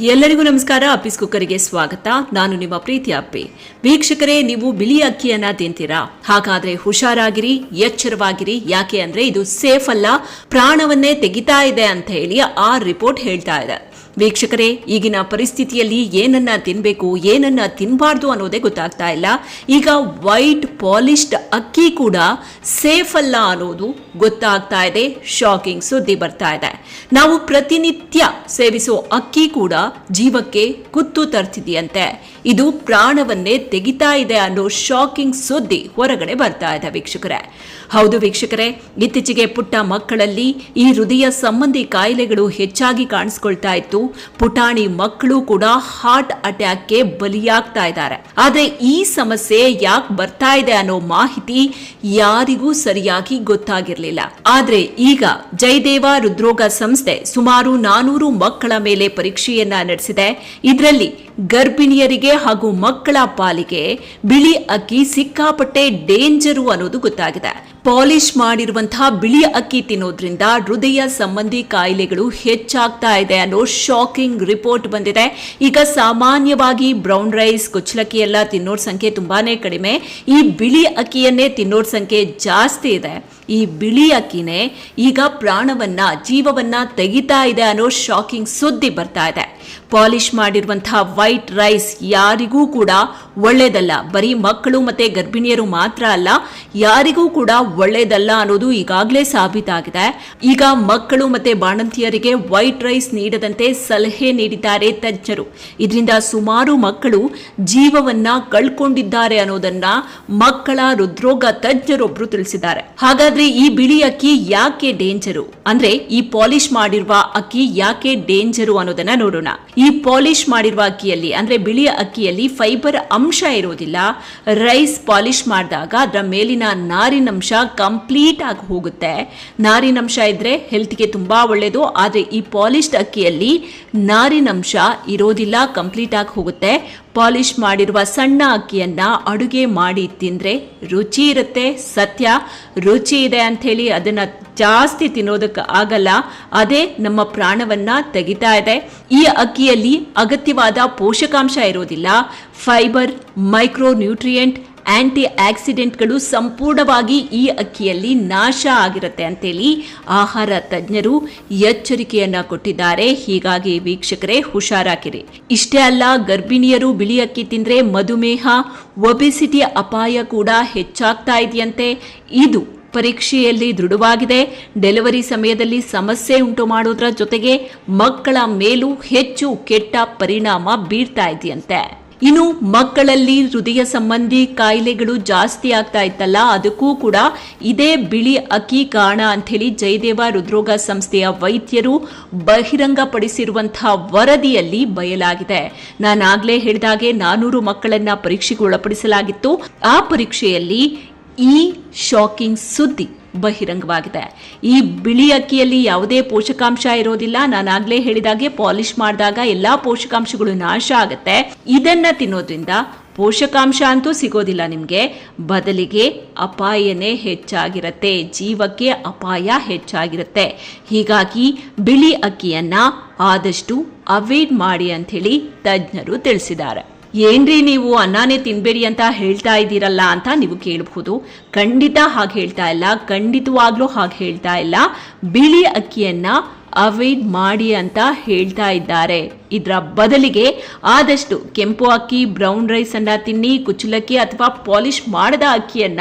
ಎಲ್ಲರಿಗೂ ನಮಸ್ಕಾರ. ಅಪ್ಪಿಸ್ ಕುಕ್ಕರಿಗೆ ಸ್ವಾಗತ. ನಾನು ನಿಮ್ಮ ಪ್ರೀತಿ ಅಪ್ಪಿ. ವೀಕ್ಷಕರೇ, ನೀವು ಬಿಳಿ ಅಕ್ಕಿಯನ್ನ ತಿಂತೀರಾ? ಹಾಗಾದ್ರೆ ಹುಷಾರಾಗಿರಿ, ಎಚ್ಚರವಾಗಿರಿ. ಯಾಕೆ ಅಂದ್ರೆ ಇದು ಸೇಫ್ ಅಲ್ಲ, ಪ್ರಾಣವನ್ನೇ ತೆಗಿತಾ ಇದೆ ಅಂತ ಹೇಳಿ ಆ ರಿಪೋರ್ಟ್ ಹೇಳ್ತಾ ಇದೆ. ವೀಕ್ಷಕರೇ, ಈಗಿನ ಪರಿಸ್ಥಿತಿಯಲ್ಲಿ ಏನನ್ನ ತಿನ್ಬೇಕು, ಏನನ್ನ ತಿನ್ನಬಾರ್ದು ಅನ್ನೋದೇ ಗೊತ್ತಾಗ್ತಾ ಇಲ್ಲ. ಈಗ ವೈಟ್ ಪಾಲಿಶ್ಡ್ ಅಕ್ಕಿ ಕೂಡ ಸೇಫ್ ಅಲ್ಲ ಅನ್ನೋದು ಗೊತ್ತಾಗ್ತಾ ಇದೆ. ಶಾಕಿಂಗ್ ಸುದ್ದಿ ಬರ್ತಾ ಇದೆ. ನಾವು ಪ್ರತಿನಿತ್ಯ ಸೇವಿಸೋ ಅಕ್ಕಿ ಕೂಡ ಜೀವಕ್ಕೆ ಕುತ್ತು ತರ್ತಿದೆಯಂತೆ. ಇದು ಪ್ರಾಣವನ್ನೇ ತೆಗಿತಾ ಇದೆ ಅನ್ನೋ ಶಾಕಿಂಗ್ ಸುದ್ದಿ ಹೊರಗಡೆ ಬರ್ತಾ ಇದೆ ವೀಕ್ಷಕರೇ. ಹೌದು ವೀಕ್ಷಕರೇ, ಇತ್ತೀಚೆಗೆ ಪುಟ್ಟ ಮಕ್ಕಳಲ್ಲಿ ಈ ಹೃದಯ ಸಂಬಂಧಿ ಕಾಯಿಲೆಗಳು ಹೆಚ್ಚಾಗಿ ಕಾಣಿಸ್ಕೊಳ್ತಾ ಇತ್ತು. ಪುಟಾಣಿ ಮಕ್ಕಳು ಕೂಡ ಹಾರ್ಟ್ ಅಟ್ಯಾಕ್ಗೆ ಬಲಿಯಾಗ್ತಾ ಇದ್ದಾರೆ. ಆದ್ರೆ ಈ ಸಮಸ್ಯೆ ಯಾಕೆ ಬರ್ತಾ ಇದೆ ಅನ್ನೋ ಮಾಹಿತಿ ಯಾರಿಗೂ ಸರಿಯಾಗಿ ಗೊತ್ತಾಗಿರ್ಲಿಲ್ಲ. ಆದ್ರೆ ಈಗ ಜಯದೇವ ಹೃದ್ರೋಗ ಸಂಸ್ಥೆ ಸುಮಾರು ನಾನೂರು ಮಕ್ಕಳ ಮೇಲೆ ಪರೀಕ್ಷೆಯನ್ನ ನಡೆಸಿದೆ. ಇದರಲ್ಲಿ ಗರ್ಭಿಣಿಯರಿಗೆ ಹಾಗೂ ಮಕ್ಕಳ ಪಾಲಿಗೆ ಬಿಳಿ ಅಕ್ಕಿ ಸಿಕ್ಕಾಪಟ್ಟೆ ಡೇಂಜರು ಅನ್ನೋದು ಗೊತ್ತಾಗಿದೆ. ಪಾಲಿಶ್ ಮಾಡಿರುವಂತಹ ಬಿಳಿ ಅಕ್ಕಿ ತಿನ್ನೋದ್ರಿಂದ ಹೃದಯ ಸಂಬಂಧಿ ಕಾಯಿಲೆಗಳು ಹೆಚ್ಚಾಗ್ತಾ ಇದೆ ಅನ್ನೋ ಶಾಕಿಂಗ್ ರಿಪೋರ್ಟ್ ಬಂದಿದೆ. ಈಗ ಸಾಮಾನ್ಯವಾಗಿ ಬ್ರೌನ್ ರೈಸ್ ಕುಚ್ಚಲಕ್ಕಿ ಎಲ್ಲ ತಿನ್ನೋರ್ ಸಂಖ್ಯೆ ತುಂಬಾನೇ ಕಡಿಮೆ. ಈ ಬಿಳಿ ಅಕ್ಕಿಯನ್ನೇ ತಿನ್ನೋರ್ ಸಂಖ್ಯೆ ಜಾಸ್ತಿ ಇದೆ. ಈ ಬಿಳಿ ಅಕ್ಕಿನೇ ಈಗ ಪ್ರಾಣವನ್ನ, ಜೀವವನ್ನ ತೆಗಿತಾ ಇದೆ ಅನ್ನೋ ಶಾಕಿಂಗ್ ಸುದ್ದಿ ಬರ್ತಾ ಇದೆ. ಪಾಲಿಶ್ ಮಾಡಿರುವಂತಹ ವೈಟ್ ರೈಸ್ ಯಾರಿಗೂ ಕೂಡ ಒಳ್ಳೇದಲ್ಲ. ಬರೀ ಮಕ್ಕಳು ಮತ್ತೆ ಗರ್ಭಿಣಿಯರು ಮಾತ್ರ ಅಲ್ಲ, ಯಾರಿಗೂ ಕೂಡ ಒಳ್ಳೇದಲ್ಲ ಅನ್ನೋದು ಈಗಾಗಲೇ ಸಾಬೀತಾಗಿದೆ. ಈಗ ಮಕ್ಕಳು ಮತ್ತೆ ಬಾಣಂತಿಯರಿಗೆ ವೈಟ್ ರೈಸ್ ನೀಡದಂತೆ ಸಲಹೆ ನೀಡಿದ್ದಾರೆ ತಜ್ಞರು. ಇದರಿಂದ ಸುಮಾರು ಮಕ್ಕಳು ಜೀವವನ್ನ ಕಳ್ಕೊಂಡಿದ್ದಾರೆ ಅನ್ನೋದನ್ನ ಮಕ್ಕಳ ಹೃದ್ರೋಗ ತಜ್ಞರೊಬ್ರು ತಿಳಿಸಿದ್ದಾರೆ. ಹಾಗಾದ್ರೆ ಈ ಬಿಳಿ ಅಕ್ಕಿ ಯಾಕೆ ಡೇಂಜರು? ಅಂದ್ರೆ ಈ ಪಾಲಿಶ್ ಮಾಡಿರುವ ಅಕ್ಕಿ ಯಾಕೆ ಡೇಂಜರು ಅನ್ನೋದನ್ನ ನೋಡೋಣ. ಈ ಪಾಲಿಶ್ ಮಾಡಿರುವ ಅಕ್ಕಿಯಲ್ಲಿ, ಅಂದರೆ ಬಿಳಿ ಅಕ್ಕಿಯಲ್ಲಿ ಫೈಬರ್ ಅಂಶ ಇರೋದಿಲ್ಲ ರೈಸ್ ಪಾಲಿಶ್ ಮಾಡಿದಾಗ ಅದರ ಮೇಲಿನ ನಾರಿನಂಶ ಕಂಪ್ಲೀಟ್ ಆಗಿ ಹೋಗುತ್ತೆ. ನಾರಿನಂಶ ಇದ್ರೆ ಹೆಲ್ತ್ಗೆ ತುಂಬ ಒಳ್ಳೆಯದು ಆದರೆ ಈ ಪಾಲಿಶ್ಡ್ ಅಕ್ಕಿಯಲ್ಲಿ ನಾರಿನಂಶ ಇರೋದಿಲ್ಲ ಕಂಪ್ಲೀಟ್ ಆಗಿ ಹೋಗುತ್ತೆ. ಪಾಲಿಶ್ ಮಾಡಿರುವ ಸಣ್ಣ ಅಕ್ಕಿಯನ್ನ ಅಡುಗೆ ಮಾಡಿ ತಿಂದ್ರೆ ರುಚಿ ಇರುತ್ತೆ, ಸತ್ಯ. ರುಚಿ ಇದೆ ಅಂಥೇಳಿ ಅದನ್ನ ಜಾಸ್ತಿ ತಿನ್ನೋದಕ್ಕೆ ಆಗಲ್ಲ. ಅದೇ ನಮ್ಮ ಪ್ರಾಣವನ್ನ ತೆಗಿತಾ ಇದೆ. ಈ ಅಕ್ಕಿಯಲ್ಲಿ ಅಗತ್ಯವಾದ ಪೋಷಕಾಂಶ ಇರೋದಿಲ್ಲ. ಫೈಬರ್ ಮೈಕ್ರೋ ನ್ಯೂಟ್ರಿಯೆಂಟ್ ಆಂಟಿ ಆಕ್ಸಿಡೆಂಟ್ಗಳು ಸಂಪೂರ್ಣವಾಗಿ ಈ ಅಕ್ಕಿಯಲ್ಲಿ ನಾಶ ಆಗಿರುತ್ತೆ ಅಂತೇಳಿ ಆಹಾರ ತಜ್ಞರು ಎಚ್ಚರಿಕೆಯನ್ನ ಕೊಟ್ಟಿದ್ದಾರೆ. ಹೀಗಾಗಿ ವೀಕ್ಷಕರೇ, ಹುಷಾರಾಗಿರಿ. ಇಷ್ಟೇ ಅಲ್ಲ, ಗರ್ಭಿಣಿಯರು ಬಿಳಿ ಅಕ್ಕಿ ತಿಂದ್ರೆ ಮಧುಮೇಹ, ಒಬೆಸಿಟಿ ಅಪಾಯ ಕೂಡ ಹೆಚ್ಚಾಗ್ತಾ ಇದೆಯಂತೆ. ಇದು ಪರೀಕ್ಷೆಯಲ್ಲಿ ದೃಢವಾಗಿದೆ. ಡೆಲಿವರಿ ಸಮಯದಲ್ಲಿ ಸಮಸ್ಯೆ ಉಂಟು ಮಾಡೋದ್ರ ಜೊತೆಗೆ ಮಕ್ಕಳ ಮೇಲೂ ಹೆಚ್ಚು ಕೆಟ್ಟ ಪರಿಣಾಮ ಬೀರ್ತಾ ಇದೆಯಂತೆ. ಇನ್ನು ಮಕ್ಕಳಲ್ಲಿ ಹೃದಯ ಸಂಬಂಧಿ ಕಾಯಿಲೆಗಳು ಜಾಸ್ತಿ ಆಗ್ತಾ ಇತ್ತಲ್ಲ, ಅದಕ್ಕೂ ಕೂಡ ಇದೇ ಬಿಳಿ ಅಕ್ಕಿ ಕಾರಣ ಅಂಥೇಳಿ ಜಯದೇವ ಹೃದ್ರೋಗ ಸಂಸ್ಥೆಯ ವೈದ್ಯರು ಬಹಿರಂಗಪಡಿಸಿರುವಂತಹ ವರದಿಯಲ್ಲಿ ಬಯಲಾಗಿದೆ. ನಾನಾಗಲೇ ಹೇಳಿದಾಗೆ ನಾನೂರು ಮಕ್ಕಳನ್ನ ಪರೀಕ್ಷೆಗೆ ಒಳಪಡಿಸಲಾಗಿತ್ತು. ಆ ಪರೀಕ್ಷೆಯಲ್ಲಿ ಈ ಶಾಕಿಂಗ್ ಸುದ್ದಿ. ಬಹಿರಂಗವಾಗಿದೆ. ಈ ಬಿಳಿ ಅಕ್ಕಿಯಲ್ಲಿ ಯಾವುದೇ ಪೋಷಕಾಂಶ ಇರೋದಿಲ್ಲ. ನಾನಾಗಲೇ ಹೇಳಿದಾಗೆ ಪಾಲಿಶ್ ಮಾಡಿದಾಗ ಎಲ್ಲಾ ಪೋಷಕಾಂಶಗಳು ನಾಶ ಆಗುತ್ತೆ. ಇದನ್ನ ತಿನ್ನೋದ್ರಿಂದ ಪೋಷಕಾಂಶ ಅಂತೂ ಸಿಗೋದಿಲ್ಲ ನಿಮಗೆ. ಬದಲಿಗೆ ಅಪಾಯನೇ ಹೆಚ್ಚಾಗಿರುತ್ತೆ. ಜೀವಕ್ಕೆ ಅಪಾಯ ಹೆಚ್ಚಾಗಿರುತ್ತೆ. ಹೀಗಾಗಿ ಬಿಳಿ ಅಕ್ಕಿಯನ್ನ ಆದಷ್ಟು ಅವಾಯ್ಡ್ ಮಾಡಿ ಅಂಥೇಳಿ ತಜ್ಞರು ತಿಳಿಸಿದ್ದಾರೆ. ಏನ್ರಿ ನೀವು ಅನ್ನಾನೇ ತಿನ್ಬೇಡಿ ಅಂತ ಹೇಳ್ತಾ ಇದ್ದೀರಲ್ಲ ಅಂತ ನೀವು ಕೇಳಬಹುದು. ಖಂಡಿತ ಹಾಗೆ ಹೇಳ್ತಾ ಇಲ್ಲ. ಖಂಡಿತವಾಗ್ಲೂ ಹಾಗೆ ಹೇಳ್ತಾ ಇಲ್ಲ. ಬಿಳಿ ಅಕ್ಕಿಯನ್ನ ಅವಾಯ್ಡ್ ಮಾಡಿ ಅಂತ ಹೇಳ್ತಾ ಇದ್ದಾರೆ. ಇದರ ಬದಲಿಗೆ ಆದಷ್ಟು ಕೆಂಪು ಅಕ್ಕಿ ಬ್ರೌನ್ ರೈಸ್ ಅನ್ನ ತಿನ್ನಿ, ಕುಚ್ಚಲಕ್ಕಿ ಅಥವಾ ಪಾಲಿಶ್ ಮಾಡದ ಅಕ್ಕಿಯನ್ನ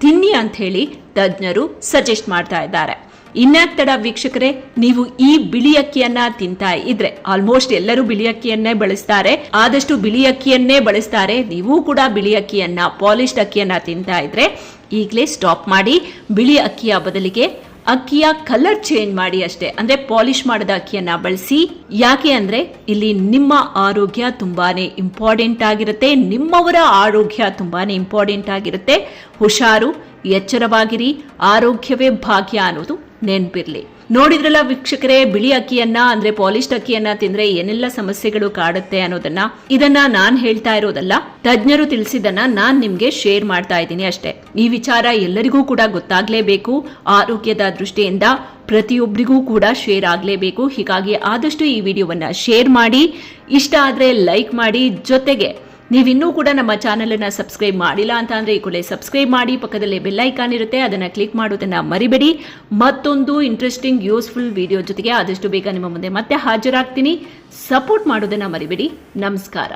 ತಿನ್ನಿ ಅಂತ ಹೇಳಿ ತಜ್ಞರು ಸಜೆಸ್ಟ್ ಮಾಡ್ತಾ ಇದ್ದಾರೆ. ಇನ್ಯಾಕ್ ತಡ ವೀಕ್ಷಕರೇ, ನೀವು ಈ ಬಿಳಿ ಅಕ್ಕಿಯನ್ನ ತಿಂತಾ ಇದ್ರೆ ಆಲ್ಮೋಸ್ಟ್ ಎಲ್ಲರೂ ಬಿಳಿ ಅಕ್ಕಿಯನ್ನೇ ಬಳಸ್ತಾರೆ. ಆದಷ್ಟು ಬಿಳಿ ಅಕ್ಕಿಯನ್ನೇ ಬಳಸ್ತಾರೆ. ನೀವು ಕೂಡ ಬಿಳಿ ಅಕ್ಕಿಯನ್ನ ಪಾಲಿಶ್ಡ್ ಅಕ್ಕಿಯನ್ನ ತಿಂತಾ ಇದ್ರೆ, ಈಗಲೇ ಸ್ಟಾಪ್ ಮಾಡಿ, ಬಿಳಿ ಅಕ್ಕಿಯ ಬದಲಿಗೆ ಅಕ್ಕಿಯ ಕಲರ್ ಚೇಂಜ್ ಮಾಡಿ ಅಷ್ಟೇ. ಅಂದ್ರೆ ಪಾಲಿಶ್ ಮಾಡಿದ ಅಕ್ಕಿಯನ್ನ ಬಳಸಿ. ಯಾಕೆ ಅಂದ್ರೆ, ಇಲ್ಲಿ ನಿಮ್ಮ ಆರೋಗ್ಯ ತುಂಬಾನೇ ಇಂಪಾರ್ಟೆಂಟ್ ಆಗಿರುತ್ತೆ. ನಿಮ್ಮವರ ಆರೋಗ್ಯ ತುಂಬಾನೇ ಇಂಪಾರ್ಟೆಂಟ್ ಆಗಿರುತ್ತೆ. ಹುಷಾರು, ಎಚ್ಚರವಾಗಿರಿ. ಆರೋಗ್ಯವೇ ಭಾಗ್ಯ ಅನ್ನೋದು ನೆನ್ಪಿರ್ಲಿ. ನೋಡಿದ್ರಲ್ಲ ವೀಕ್ಷಕರೇ, ಬಿಳಿ ಅಕ್ಕಿಯನ್ನ, ಅಂದ್ರೆ ಪಾಲಿಶ್ಡ್ ಅಕ್ಕಿಯನ್ನ ತಿಂದ್ರೆ ಏನೆಲ್ಲ ಸಮಸ್ಯೆಗಳು ಕಾಡುತ್ತೆ ಅನ್ನೋದನ್ನ? ಇದನ್ನ ನಾನ್ ಹೇಳ್ತಾ ಇರೋದಲ್ಲ, ತಜ್ಞರು ತಿಳಿಸಿದನ್ನ ನಾನ್ ನಿಮ್ಗೆ ಶೇರ್ ಮಾಡ್ತಾ ಇದ್ದೀನಿ ಅಷ್ಟೇ. ಈ ವಿಚಾರ ಎಲ್ಲರಿಗೂ ಕೂಡ ಗೊತ್ತಾಗ್ಲೇಬೇಕು. ಆರೋಗ್ಯದ ದೃಷ್ಟಿಯಿಂದ ಪ್ರತಿಯೊಬ್ಬರಿಗೂ ಕೂಡ ಶೇರ್ ಆಗಲೇಬೇಕು. ಹೀಗಾಗಿ ಆದಷ್ಟು ಈ ವಿಡಿಯೋವನ್ನ ಶೇರ್ ಮಾಡಿ, ಇಷ್ಟ ಆದ್ರೆ ಲೈಕ್ ಮಾಡಿ, ಜೊತೆಗೆ ನೀವಿನ್ನೂ ಕೂಡ ನಮ್ಮ ಚಾನೆಲ್ ಅನ್ನ ಸಬ್ಸ್ಕ್ರೈಬ್ ಮಾಡಿಲ್ಲ ಅಂತ ಅಂದ್ರೆ ಈ ಕೂಡಲೇ ಸಬ್ಸ್ಕ್ರೈಬ್ ಮಾಡಿ, ಪಕ್ಕದಲ್ಲಿ ಬೆಲ್ ಐಕಾನ್ ಇರುತ್ತೆ, ಅದನ್ನ ಕ್ಲಿಕ್ ಮಾಡೋದನ್ನು ಮರಿಬೇಡಿ. ಮತ್ತೊಂದು ಇಂಟ್ರೆಸ್ಟಿಂಗ್ ಯೂಸ್ಫುಲ್ ವಿಡಿಯೋ ಜೊತೆಗೆ ಆದಷ್ಟು ಬೇಗ ನಿಮ್ಮ ಮುಂದೆ ಮತ್ತೆ ಹಾಜರಾಗ್ತೀನಿ. ಸಪೋರ್ಟ್ ಮಾಡೋದನ್ನ ಮರಿಬೇಡಿ. ನಮಸ್ಕಾರ.